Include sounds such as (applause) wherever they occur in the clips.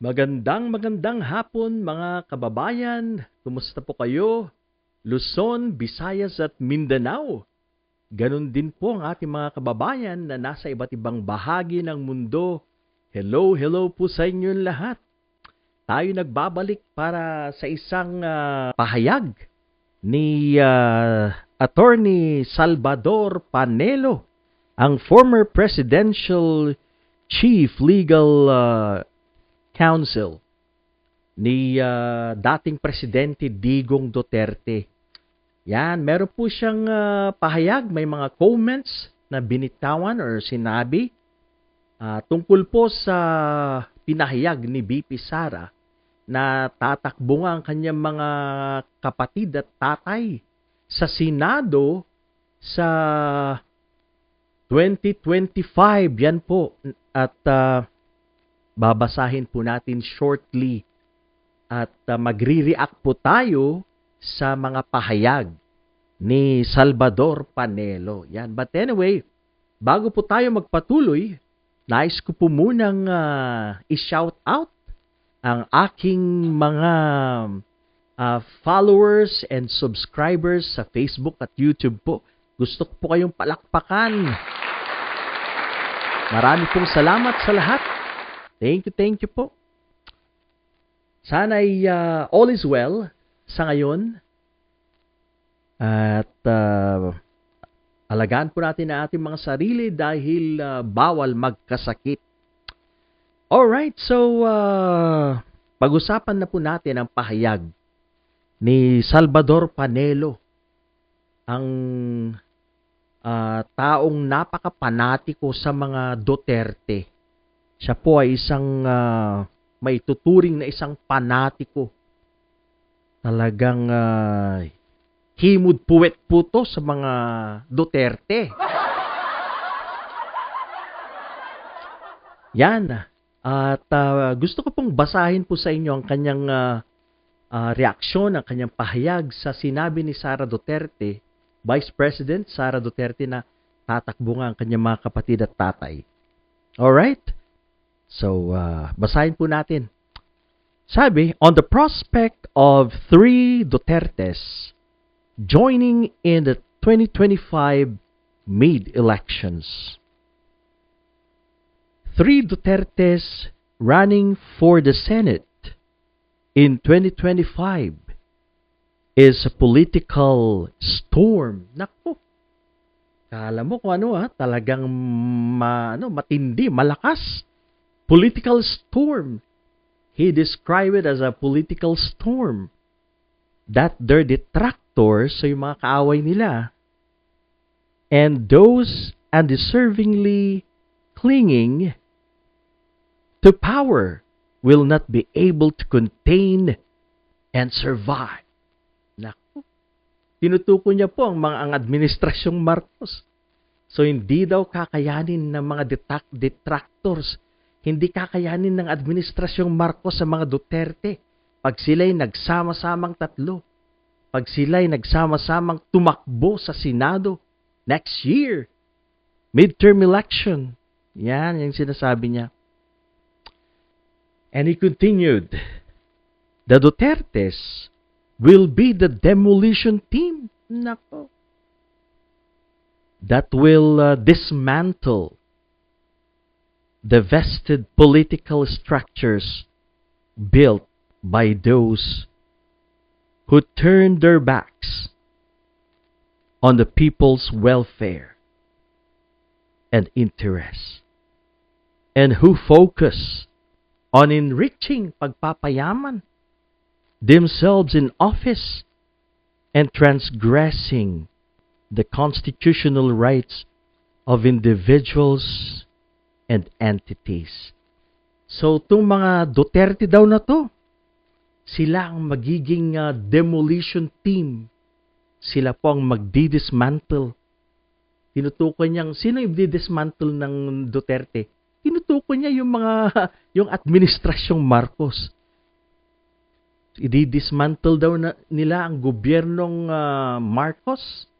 Magandang magandang hapon mga kababayan. Kumusta po kayo? Luzon, Visayas at Mindanao. Ganon din po ang ating mga kababayan na nasa iba't ibang bahagi ng mundo. Hello, hello po sa inyong lahat. Tayo nagbabalik para sa isang ah, pahayag ni ah, Attorney Salvador Panelo, ang former presidential chief legal ah, counsel ni ah, dating presidente Digong Duterte. Yan, meron po siyang ah, pahayag, may mga comments na binitawan or sinabi ah, tungkol po sa pinahayag ni BP Sara na tatakbo nga ang kanyang mga kapatid at tatay sa Senado sa 2025. Yan po. At ah, babasahin po natin shortly at uh, magre-react po tayo sa mga pahayag ni Salvador Panelo. Yan. But anyway, bago po tayo magpatuloy, nais ko po munang uh, i-shout out ang aking mga uh, followers and subscribers sa Facebook at YouTube po. Gusto ko po kayong palakpakan. Marami pong salamat sa lahat. Thank you, thank you po. Sana ay uh, all is well sa ngayon. At uh, alagaan po natin ang ating mga sarili dahil uh, bawal magkasakit. Alright, so uh, pag-usapan na po natin ang pahayag ni Salvador Panelo, ang uh, taong napakapanatiko sa mga Duterte. Siya po ay isang uh, may tuturing na isang panatiko. Talagang uh, himod puwet po to sa mga Duterte. Yan. At uh, gusto ko pong basahin po sa inyo ang kanyang uh, uh, reaksyon, ang kanyang pahayag sa sinabi ni Sara Duterte, Vice President Sara Duterte na tatakbo nga ang kanyang mga kapatid at tatay. Alright? So, uh, basahin po natin. Sabi, on the prospect of three Dutertes joining in the 2025 mid-elections. Three Dutertes running for the Senate in 2025 is a political storm. Naku, kala mo kung ano ha, talagang ma, ano, matindi, malakas. Political storm. He described it as a political storm. That their detractors, so yung mga kaaway nila, and those undeservingly clinging to power will not be able to contain and survive. Naku. Tinutuko niya po ang mga ang administrasyong Marcos. So hindi daw kakayanin ng mga detract- detractors, hindi kakayanin ng administrasyong Marcos sa mga Duterte pag sila'y nagsama-samang tatlo. Pag sila'y nagsama-samang tumakbo sa Senado next year. Midterm election. Yan, yung sinasabi niya. And he continued, the Dutertes will be the demolition team. Nako. That will uh, dismantle the vested political structures built by those who turned their backs on the people's welfare and interests and who focus on enriching pagpapayaman themselves in office and transgressing the constitutional rights of individuals and entities. So, itong mga Duterte daw na to, sila ang magiging uh, demolition team. Sila po ang magdi-dismantle. Tinutukoy niyang, sino yung di-dismantle ng Duterte? Tinutukoy niya yung mga, (laughs) yung administrasyong Marcos. I-dismantle daw na, nila ang gobyernong uh, Marcos.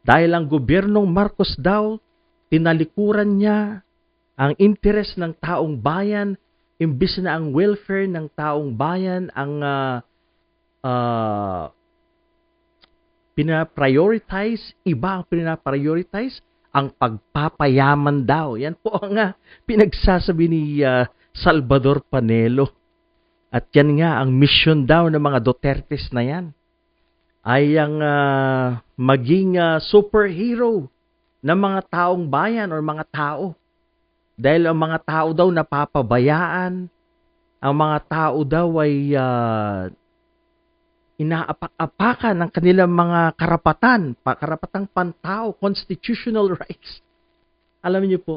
Dahil ang gobyernong Marcos daw, tinalikuran niya ang interes ng taong bayan, imbis na ang welfare ng taong bayan ang uh, uh, pinaprioritize, iba ang pinaprioritize, ang pagpapayaman daw. Yan po ang uh, pinagsasabi ni uh, Salvador Panelo. At yan nga ang mission daw ng mga Dutertes na yan ay ang uh, maging uh, superhero ng mga taong bayan or mga tao. Dahil ang mga tao daw napapabayaan, ang mga tao daw ay uh, inaapak-apakan ng kanilang mga karapatan, karapatang pantao, constitutional rights. Alam niyo po,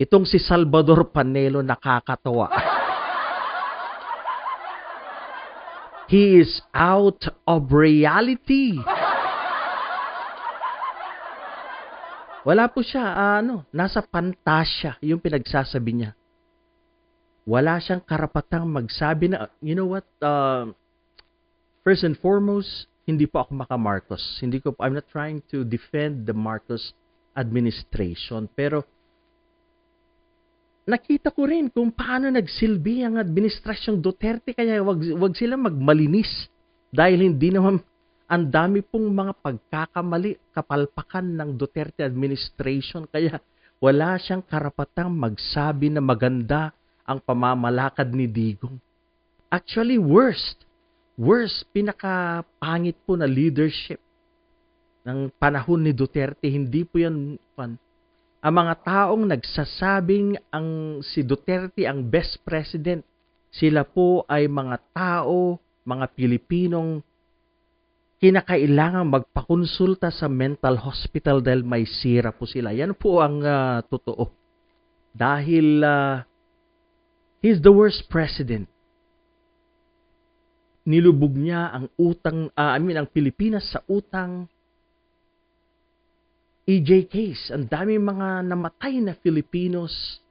itong si Salvador Panelo nakakatawa. He is out of reality. Wala po siya, uh, ano, nasa pantasya yung pinagsasabi niya. Wala siyang karapatang magsabi na, you know what, uh, first and foremost, hindi po ako maka-Marcos. Hindi ko, I'm not trying to defend the Marcos administration. Pero, nakita ko rin kung paano nagsilbi ang administrasyong Duterte kaya wag wag sila magmalinis dahil hindi naman ang dami pong mga pagkakamali, kapalpakan ng Duterte administration kaya wala siyang karapatang magsabi na maganda ang pamamalakad ni Digong. Actually, worst. Worst, pinakapangit po na leadership ng panahon ni Duterte. Hindi po yan pan. Ang mga taong nagsasabing ang si Duterte ang best president, sila po ay mga tao, mga Pilipinong kinakailangan magpakonsulta sa mental hospital dahil may sira po sila. Yan po ang uh, totoo. Dahil uh, he's the worst president. Nilubog niya ang utang, uh, I mean, ang Pilipinas sa utang. EJ case, ang daming mga namatay na Filipinos,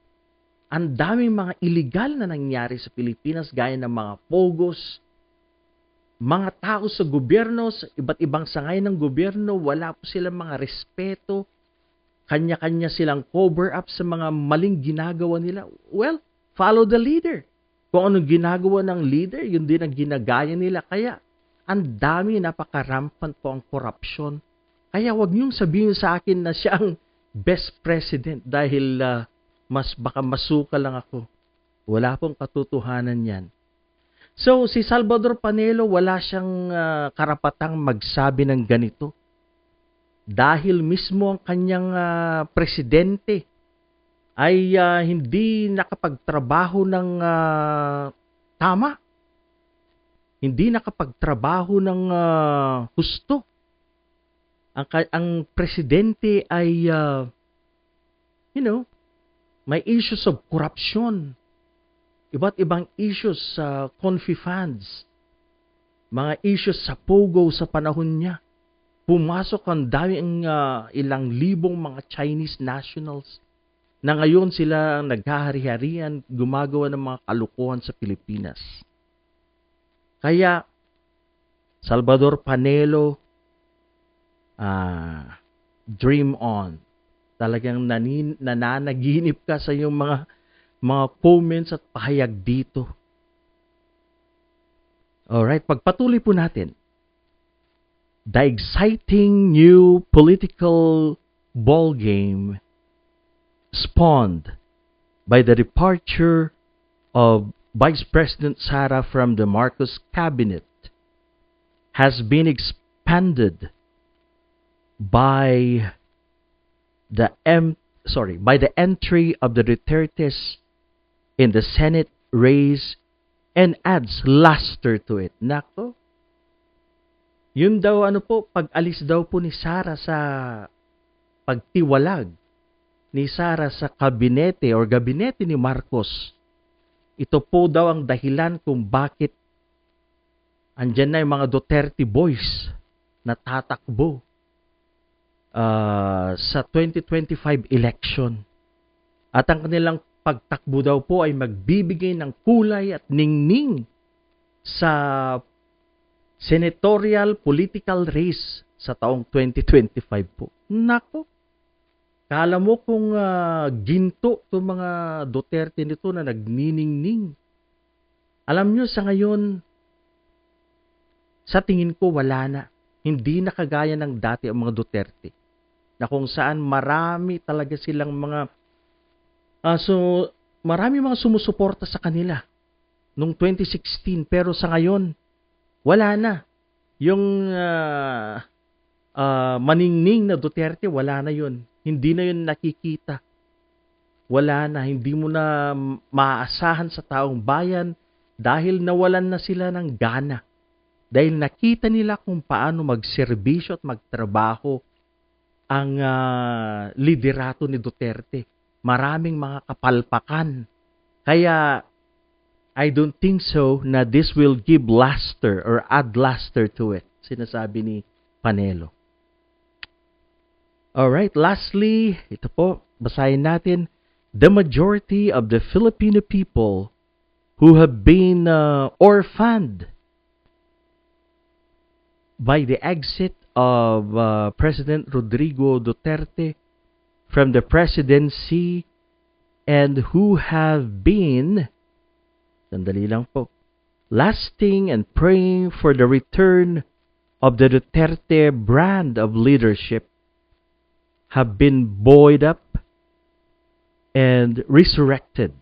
ang daming mga illegal na nangyari sa Pilipinas gaya ng mga pogos, mga tao sa gobyerno, sa iba't ibang sangay ng gobyerno, wala po silang mga respeto, kanya-kanya silang cover up sa mga maling ginagawa nila. Well, follow the leader. Kung anong ginagawa ng leader, yun din ang ginagaya nila. Kaya, ang dami, napakarampant po ang korupsyon. Kaya wag niyong sabihin sa akin na siya ang best president dahil uh, mas baka masuka lang ako. Wala pong katotohanan yan. So, si Salvador Panelo, wala siyang uh, karapatang magsabi ng ganito. Dahil mismo ang kanyang uh, presidente ay uh, hindi nakapagtrabaho ng uh, tama. Hindi nakapagtrabaho ng uh, husto. Ang, ang presidente ay, uh, you know, may issues of corruption iba't ibang issues sa confi funds, mga issues sa POGO sa panahon niya. Pumasok ang daming uh, ilang libong mga Chinese nationals na ngayon sila ang naghahari-harian, gumagawa ng mga kalukuhan sa Pilipinas. Kaya, Salvador Panelo, uh, dream on. Talagang nanin, nananaginip ka sa iyong mga mga comments at pahayag dito. Alright, pagpatuloy po natin. The exciting new political ball game spawned by the departure of Vice President Sara from the Marcos cabinet has been expanded by the M sorry by the entry of the Duterte's in the Senate race and adds luster to it. Nako. Yun daw ano po, pag-alis daw po ni Sara sa pagtiwalag ni Sara sa kabinete or gabinete ni Marcos. Ito po daw ang dahilan kung bakit andyan na yung mga Duterte boys na tatakbo uh, sa 2025 election. At ang kanilang pagtakbo daw po ay magbibigay ng kulay at ningning sa senatorial political race sa taong 2025 po. Nako. Kala mo kung ah, ginto to mga Duterte nito na nagniningning. Alam nyo, sa ngayon, sa tingin ko wala na. Hindi na kagaya ng dati ang mga Duterte. Na kung saan marami talaga silang mga ah, so marami mga sumusuporta sa kanila nung 2016 pero sa ngayon wala na. Yung ah, ah, maningning na Duterte wala na 'yon. Hindi na 'yon nakikita. Wala na, hindi mo na maaasahan sa taong bayan dahil nawalan na sila ng gana dahil nakita nila kung paano magserbisyo at magtrabaho ang ah, liderato ni Duterte. Maraming mga kapalpakan. Kaya I don't think so na this will give luster or add luster to it. Sinasabi ni Panelo. Alright, lastly, ito po, basahin natin. The majority of the Filipino people who have been uh, orphaned by the exit of uh, President Rodrigo Duterte from the presidency and who have been, sandali lang po, lasting and praying for the return of the Duterte brand of leadership have been buoyed up and resurrected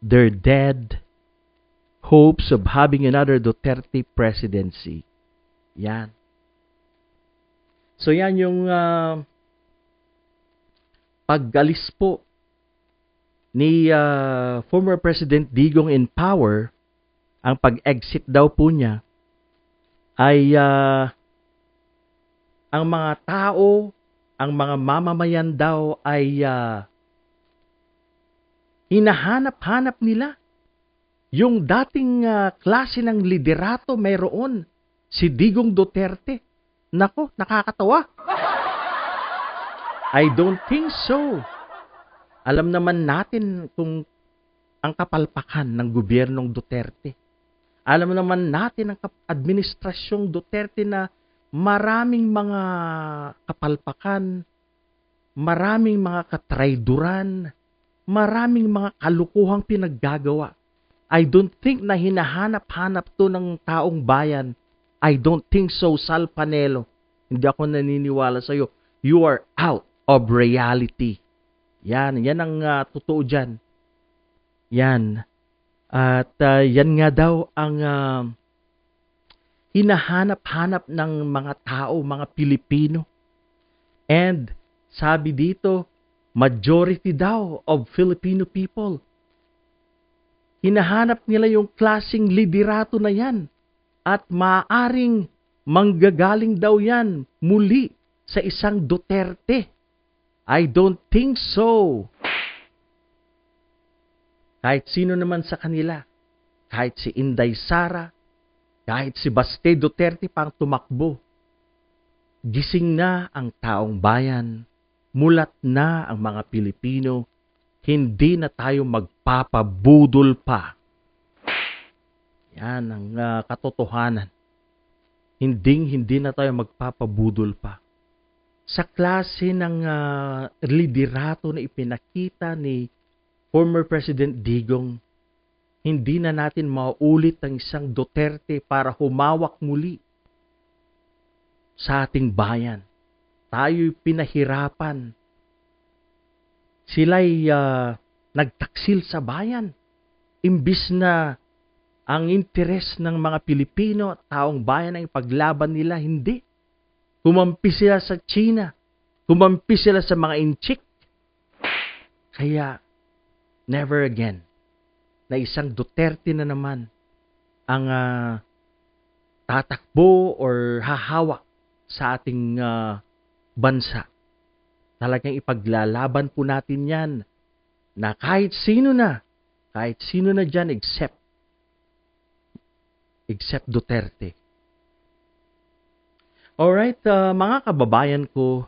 their dead hopes of having another Duterte presidency. Yan. So yan yung uh, paggalis po ni uh, former President Digong in power, ang pag-exit daw po niya ay uh, ang mga tao, ang mga mamamayan daw ay uh, hinahanap-hanap nila yung dating uh, klase ng liderato mayroon si Digong Duterte. Nako, nakakatawa. I don't think so. Alam naman natin kung ang kapalpakan ng gobyernong Duterte. Alam naman natin ang administrasyong Duterte na maraming mga kapalpakan, maraming mga katrayduran, maraming mga kalukuhang pinaggagawa. I don't think na hinahanap-hanap to ng taong bayan I don't think so, Sal Panelo. Hindi ako naniniwala sa iyo. You are out of reality. Yan, yan ang uh, totoo dyan. Yan. At uh, yan nga daw ang uh, hinahanap-hanap ng mga tao, mga Pilipino. And sabi dito, majority daw of Filipino people. Hinahanap nila yung klasing liderato na yan at maaring manggagaling daw yan muli sa isang Duterte. I don't think so. Kahit sino naman sa kanila, kahit si Inday Sara, kahit si Baste Duterte pang tumakbo, gising na ang taong bayan, mulat na ang mga Pilipino, hindi na tayo magpapabudol pa yan ang uh, katotohanan. Hinding hindi na tayo magpapabudol pa. Sa klase ng uh, liderato na ipinakita ni former President Digong, hindi na natin maulit ang isang Duterte para humawak muli sa ating bayan. Tayo'y pinahirapan. Sila'y uh, nagtaksil sa bayan. Imbis na ang interes ng mga Pilipino at taong bayan ang ipaglaban nila, hindi. Kumampi sila sa China. Kumampi sila sa mga inchik. Kaya, never again na isang Duterte na naman ang uh, tatakbo or hahawak sa ating uh, bansa. Talagang ipaglalaban po natin yan na kahit sino na, kahit sino na dyan except except Duterte. Alright, uh, mga kababayan ko,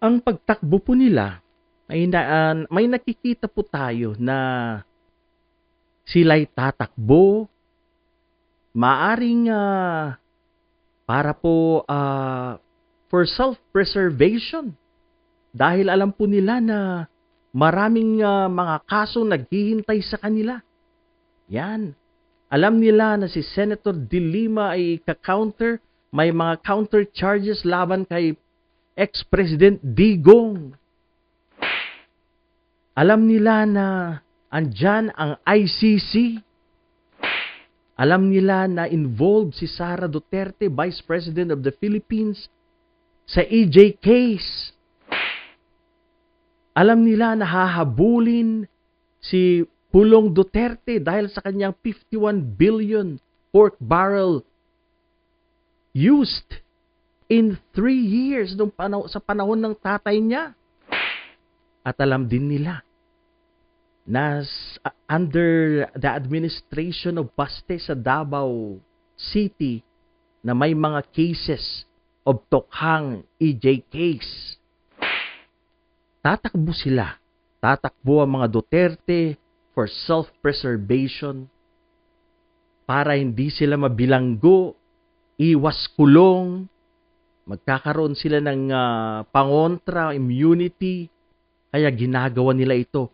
ang pagtakbo po nila, ay na, uh, may nakikita po tayo na sila'y tatakbo, maaring uh, para po uh, for self-preservation. Dahil alam po nila na maraming ah, mga kasong naghihintay sa kanila. Yan. Alam nila na si Senator De Lima ay ka-counter, may mga counter charges laban kay ex-president Digong. Alam nila na andyan ang ICC. Alam nila na involved si Sara Duterte, Vice President of the Philippines, sa EJ case. Alam nila na hahabulin si Pulong Duterte dahil sa kanyang 51 billion pork barrel used in three years nung panaw- sa panahon ng tatay niya. At alam din nila na under the administration of Baste sa Davao City na may mga cases of Tokhang EJ case. Tatakbo sila. Tatakbo ang mga Duterte for self-preservation para hindi sila mabilanggo, iwas kulong, magkakaroon sila ng ah, pangontra, immunity, kaya ginagawa nila ito.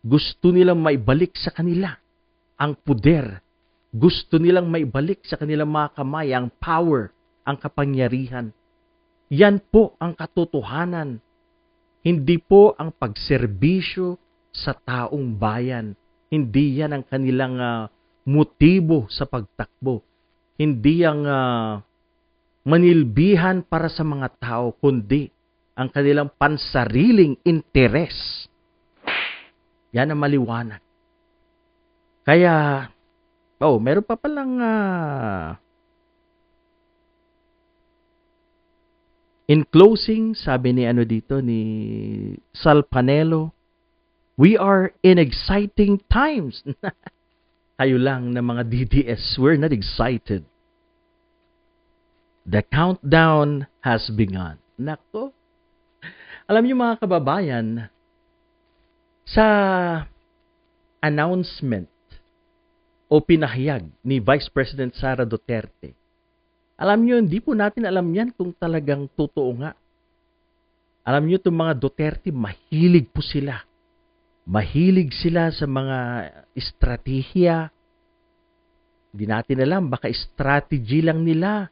Gusto nilang maibalik sa kanila ang puder. Gusto nilang maibalik sa kanilang mga kamay ang power, ang kapangyarihan. Yan po ang katotohanan. Hindi po ang pagserbisyo sa taong bayan. Hindi yan ang kanilang ah, motibo sa pagtakbo. Hindi ang ah, manilbihan para sa mga tao, kundi ang kanilang pansariling interes. Yan ang maliwanag. Kaya, oh, meron pa palang ah, In closing, sabi ni ano dito ni Sal Panelo, we are in exciting times. (laughs) Kayo lang na mga DDS, we're not excited. The countdown has begun. Nako. Alam niyo mga kababayan, sa announcement o pinahayag ni Vice President Sara Duterte, alam niyo, hindi po natin alam yan kung talagang totoo nga. Alam niyo, itong mga Duterte, mahilig po sila. Mahilig sila sa mga estratehiya. Hindi natin alam, baka strategy lang nila.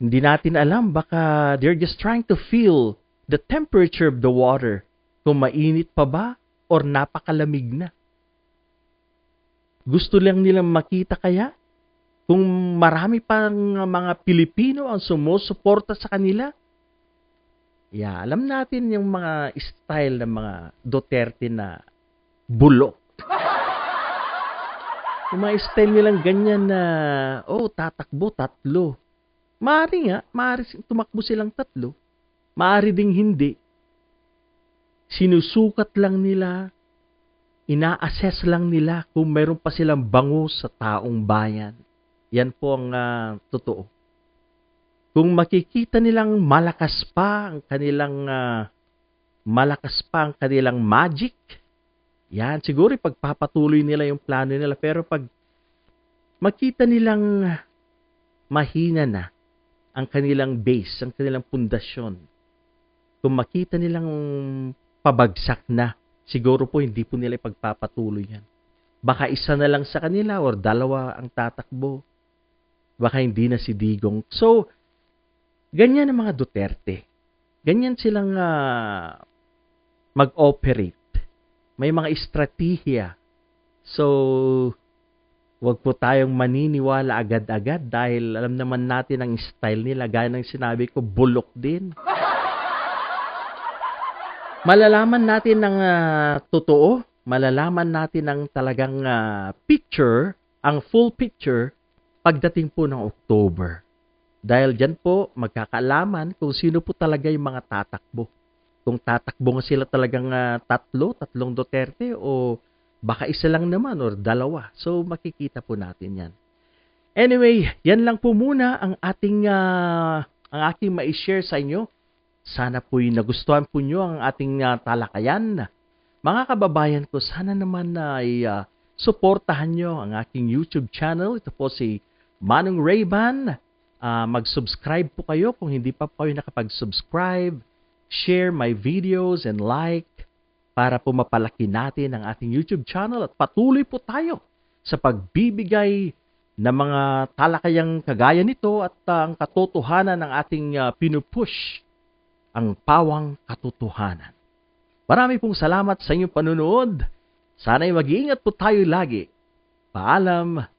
Hindi natin alam, baka they're just trying to feel the temperature of the water. Kung mainit pa ba or napakalamig na. Gusto lang nilang makita kaya kung marami pang mga Pilipino ang sumusuporta sa kanila, yeah, alam natin yung mga style ng mga Duterte na bulok. (laughs) yung mga style nilang ganyan na, oh, tatakbo, tatlo. Maari nga, maari tumakbo silang tatlo. Maari ding hindi. Sinusukat lang nila, ina-assess lang nila kung meron pa silang bango sa taong bayan. Yan po ang ah, totoo. Kung makikita nilang malakas pa ang kanilang ah, malakas pa ang kanilang magic, yan siguro pagpapatuloy nila yung plano nila pero pag makita nilang mahina na ang kanilang base, ang kanilang pundasyon, kung makita nilang pabagsak na, siguro po hindi po nila ipagpapatuloy yan. Baka isa na lang sa kanila or dalawa ang tatakbo baka hindi na si Digong. So, ganyan ang mga Duterte. Ganyan silang ah, mag-operate. May mga estratehiya. So, wag po tayong maniniwala agad-agad dahil alam naman natin ang style nila. Gaya ng sinabi ko, bulok din. Malalaman natin ng ah, totoo, malalaman natin ang talagang ah, picture, ang full picture pagdating po ng October. Dahil dyan po, magkakaalaman kung sino po talaga yung mga tatakbo. Kung tatakbo nga sila talagang ah, tatlo, tatlong Duterte, o baka isa lang naman or dalawa. So, makikita po natin yan. Anyway, yan lang po muna ang ating ah, ang aking ma-share sa inyo. Sana po'y nagustuhan po nyo ang ating ah, talakayan. Mga kababayan ko, sana naman na ay ah, suportahan nyo ang aking YouTube channel. Ito po si Manong Rayban. Ah, mag-subscribe po kayo kung hindi pa po kayo nakapag-subscribe. share my videos and like para po mapalaki natin ang ating YouTube channel at patuloy po tayo sa pagbibigay ng mga talakayang kagaya nito at uh, ang katotohanan ng ating uh, pinupush, ang pawang katotohanan. Marami pong salamat sa inyong panunood. Sana'y mag-iingat po tayo lagi. Paalam!